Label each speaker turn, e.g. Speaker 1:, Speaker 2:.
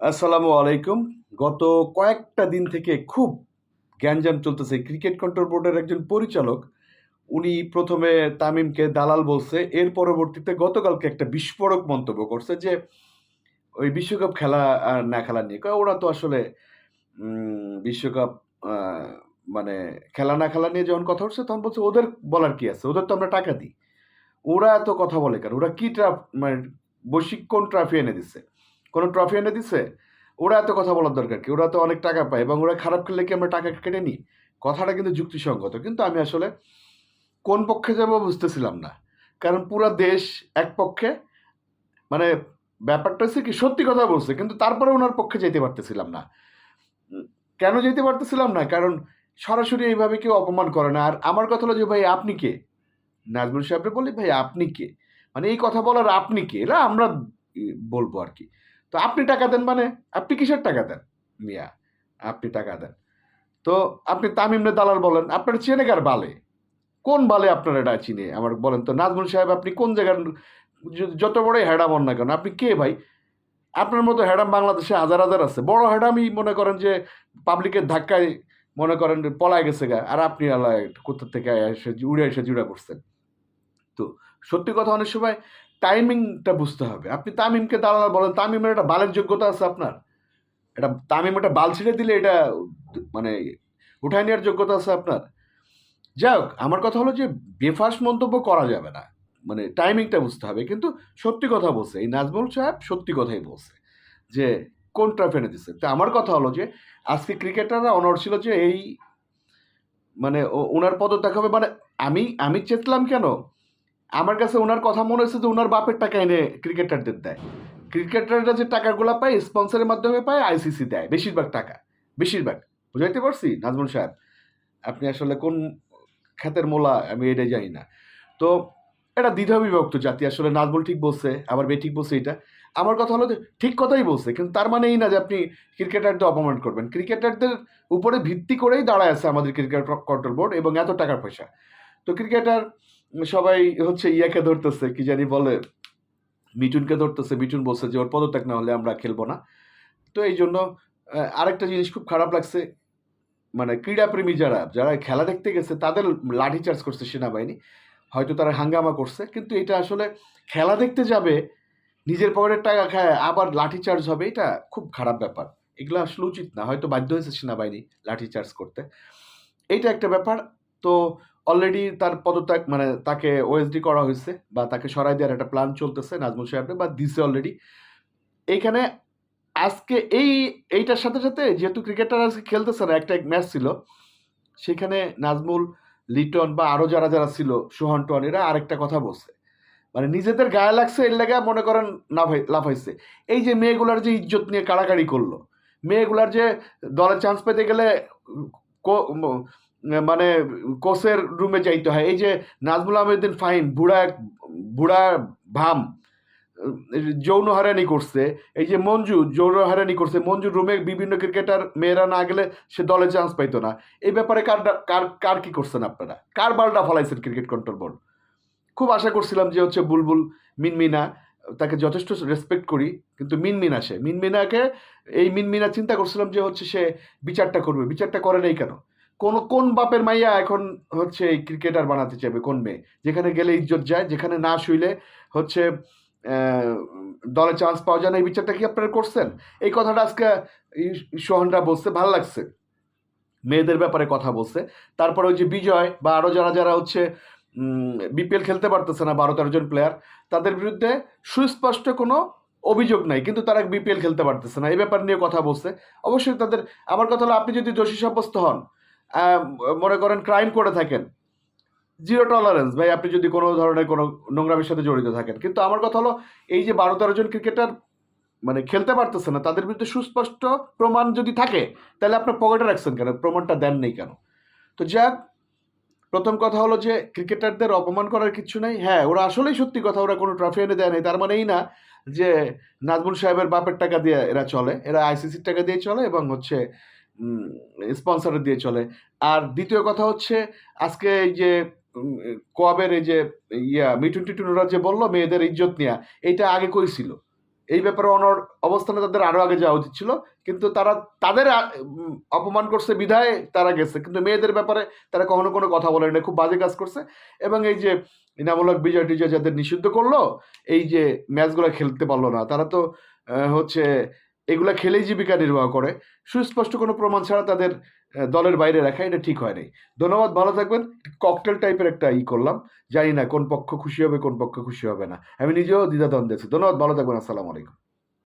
Speaker 1: আসসালামু আলাইকুম। গত কয়েকটা দিন থেকে খুব গ্যাঞ্জাম চলতেছে। ক্রিকেট কন্ট্রোল বোর্ডের একজন পরিচালক, উনি প্রথমে তামিমকে দালাল বলছে, এর পরবর্তীতে গতকালকে একটা বিস্ফোরক মন্তব্য করছে যে, ওই বিশ্বকাপ খেলা আর না খেলা নিয়ে। ওরা তো আসলে বিশ্বকাপ মানে খেলা না খেলা নিয়ে যখন কথা উঠছে তখন বলছে, ওদের বলার কি আছে? ওদের তো আমরা টাকা দিই। ওরা এত কথা বলে কেন? ওরা কী ট্রাফ মানে বৈশ্বিক কোন ট্রাফি এনে দিচ্ছে কোনো ট্রফি এনে দিচ্ছে ওরা এত কথা বলার দরকার কি? ওরা তো অনেক টাকা পায় এবং ওরা খারাপ খেললে কি আমরা টাকা কেটে নিই? কথাটা কিন্তু যুক্তিসঙ্গত, কিন্তু আমি আসলে কোন পক্ষে যাব বুঝতেছিলাম না। কারণ পুরো দেশ এক পক্ষে মানে ব্যাপারটা হচ্ছে কি, সত্যি কথা বলছে, কিন্তু তারপরে ওনার পক্ষে যেতে পারতেছিলাম না। কেন যেতে পারতেছিলাম না? কারণ সরাসরি এইভাবে কেউ অপমান করে না। আর আমার কথা হলো যে, ভাই, আপনি কে? নাজমুল সাহেবরে বলি, ভাই, আপনি কে? মানে এই কথা বলার আপনি কে? এরা আমরা বলব আর কি। তো আপনি টাকা দেন মানে? আপনি কিসের টাকা দেন? মিয়া, আপনি টাকা দেন। তো আপনি তামিমনে দালাল বলেন, আপনার চেনে কার বালে? কোন বালে আপনার এটা চিনে? আমার বলেন তো, নাজমুল সাহেব, আপনি কোন জায়গার যত বড়ই হ্যাডাম হন না কেন, আপনি কে ভাই? আপনার মতো হ্যাডাম বাংলাদেশে হাজার হাজার আছে। বড় হ্যাডামই মনে করেন যে পাবলিকের ধাক্কায় মনে করেন পলায় গেছে গা, আর আপনি আল্লাহ কোথা থেকে এসে উড়ে এসে জুড়ে পড়ছেন তো সত্যি কথা অনেক সময় টাইমিংটা বুঝতে হবে। আপনি তামিমকে দালাল বলেন, তামিমের একটা বালের যোগ্যতা আছে আপনার। এটা তামিম একটা বাল ছিঁড়ে দিলে এটা মানে উঠায় নেওয়ার যোগ্যতা আছে আপনার। যাই হোক, আমার কথা হলো যে বেফাস মন্তব্য করা যাবে না। মানে টাইমিংটা বুঝতে হবে। কিন্তু সত্যি কথা বলছে, এই নাজমুল সাহেব সত্যি কথাই বলছে যে কোনটা এনে দিচ্ছে তো আমার কথা হলো যে আজকে ক্রিকেটাররা অনর ছিল যে এই মানে ওনার পদত্যাগ হবে মানে আমি আমি চেতলাম কেন? আমার কাছে ওনার কথা মনে হচ্ছে যে ওনার বাপের টাকা এনে ক্রিকেটারদের দেয়। ক্রিকেটাররা যে টাকাগুলো পায় স্পন্সরের মাধ্যমে পায় আইসিসি দেয়, বেশিরভাগ টাকা। বেশিরভাগ। বুঝাইতে পারছি? নাজমুল সাহেব, আপনি আসলে কোন খ্যাতের মোলা, আমি এটাই জানি না। তো এটা দ্বিধা বিভক্ত জাতি, আসলে নাজমুল ঠিক বলছে, আবার বে ঠিক বলছে এটা। আমার কথা হলো যে ঠিক কথাই বলছে, কিন্তু তার মানে এই না যে আপনি ক্রিকেটারদের অপমান করবেন। ক্রিকেটারদের উপরে ভিত্তি করেই দাঁড়ায় আছে আমাদের ক্রিকেট কন্ট্রোল বোর্ড এবং এত টাকার পয়সা। তো ক্রিকেটার সবাই হচ্ছে ইয়াকে ধরতেছে, কি জানি বলে, মিঠুনকে ধরতেছে, মিঠুন বলছে যে ওর পদত্যাগ না হলে আমরা খেলব না। তো এই জন্য আরেকটা জিনিস খুব খারাপ লাগছে মানে ক্রীড়াপ্রেমী যারা যারা খেলা দেখতে গেছে, তাদের লাঠি চার্জ করছে সেনাবাহিনী। হয়তো তারা হাঙ্গামা করছে, কিন্তু এটা আসলে খেলা দেখতে যাবে, নিজের পকেটের টাকা খায়, আবার লাঠি চার্জ হবে, এটা খুব খারাপ ব্যাপার। এগুলো আসলে উচিত না, হয়তো বাধ্য হয়েছে সেনাবাহিনী লাঠি চার্জ করতে। এইটা একটা ব্যাপার। তো অলরেডি তার পদত্যাগ মানে তাকে ওএসডি করা হয়েছে বা তাকে সরাই দেওয়ার একটা প্ল্যান চলতেছে নাজমুল সাহেবের বা দিছে অলরেডি এইখানে আজকে এই, এইটার সাথে সাথে যেহেতু ক্রিকেটার আজকে খেলতেছে না, একটা এক ম্যাচ ছিল, সেখানে নাজমুল, লিটন বা আরও যারা যারা ছিল, সোহান টোহান এরা আরেকটা কথা বলছে। মানে নিজেদের গায়ে লাগছে, এর লেগে মনে করেন লাফাই লাফাইছে এই যে মেয়েগুলার যে ইজ্জত নিয়ে কাড়াকাড়ি করল, মেয়েগুলার যে দলে চান্স পেতে গেলে মানে কোচের রুমে যাইতে হয়। এই যে নাজমুল আহমেদিন ফাইন বুড়া এক- বুড়া ভাম যৌন হারানি করছে। এই যে মঞ্জু, যৌন হারানি করছে। মঞ্জুর রুমে বিভিন্ন ক্রিকেটার মেয়েরা না গেলে সে দলে চান্স পাইতো না। এই ব্যাপারে কার কার কার কি করছেন আপনারা? কার বালটা ফলাইছেন ক্রিকেট কন্ট্রোল বোর্ড খুব আশা করছিলাম যে হচ্ছে বুলবুল মিনমিনা, তাকে যথেষ্ট রেসপেক্ট করি, কিন্তু মিনমিন আসে মিনমিনাকে, এই মিনমিনা চিন্তা করছিলাম যে হচ্ছে সে বিচারটা করবে। বিচারটা করে নেই কেন? কোন কোন বাপের মাইয়া এখন হচ্ছে এই ক্রিকেটার বানাতে চাইবে? কোন মেয়ে? যেখানে গেলে ইজ্জত যায়, যেখানে না শুইলে হচ্ছে দলে চান্স পাওয়া যায় না। এই বিচারটা কি আপনারা করছেন? এই কথাটা আজকে সোহানরা বলছে, ভালো লাগছে। মেয়েদের ব্যাপারে কথা বলছে। তারপরে ওই যে বিজয় বা আরও যারা যারা হচ্ছে বিপিএল খেলতে পারতেছে না, বারো তেরো জন প্লেয়ার তাদের বিরুদ্ধে সুস্পষ্ট কোনো অভিযোগ নাই। কিন্তু তারা বিপিএল খেলতে পারতেছে না। এই ব্যাপার নিয়ে কথা বলছে। অবশ্যই তাদের, আমার কথা হলো, আপনি যদি দোষী সাব্যস্ত হন মনে করেন ক্রাইম করে থাকেন। জিরো টলারেন্স ভাই, আপনি যদি কোনো ধরনের কোনো নোংরামের সাথে জড়িত থাকেন। কিন্তু আমার কথা হলো, এই যে বারো তেরো জন ক্রিকেটার মানে খেলতে পারতেছে না, তাদের বিরুদ্ধে সুস্পষ্ট প্রমাণ যদি থাকে, তাহলে আপনার পকেটে রাখছেন কেন? প্রমাণটা দেন নেই কেন? তো যাক, প্রথম কথা হলো যে ক্রিকেটারদের অপমান করার কিছু নেই। হ্যাঁ ওরা আসলেই সত্যি কথা, ওরা কোনো ট্রফি এনে দেয় নাই। তার মানে এই না যে নাজমুল সাহেবের বাপের টাকা দিয়ে এরা চলে। এরা আইসিসির টাকা দিয়ে চলে এবং হচ্ছে স্পন্সর দিয়ে চলে। আর দ্বিতীয় কথা হচ্ছে, আজকে এই যে কোয়াবের এই যে, ইয়া মিঠুন টিটুন ওরা যে বলল, মেয়েদের ইজ্জত নেওয়া এইটা আগে কইছিল এই ব্যাপারে অনর অবস্থানে তাদের আরও আগে যাওয়া উচিত ছিল, কিন্তু তারা, তাদের অপমান করছে, বিধায় তারা গেছে। কিন্তু মেয়েদের ব্যাপারে তারা কখনো কোনো কথা বলে না খুব বাজে কাজ করছে। এবং এই যে, ইনামূলক, বিজয়, টিজয় যাদের নিষিদ্ধ করল, এই যে, ম্যাচগুলো খেলতে পারল না, তারা তো হচ্ছে এগুলা খেলেই জীবিকা নির্বাহ করে। সুস্পষ্ট কোনো প্রমাণ ছাড়া তাদের দলের বাইরে রাখা এটা ঠিক হয় নাই। ধন্যবাদ, ভালো থাকবেন। ককটেল টাইপের একটা ই করলাম। জানি না কোন পক্ষ খুশি হবে, কোন পক্ষ খুশি হবে না। আমি নিজেও দ্বিধাদ্বন্দ্বে আছি। ধন্যবাদ, ভালো থাকবেন। আসসালামু আলাইকুম।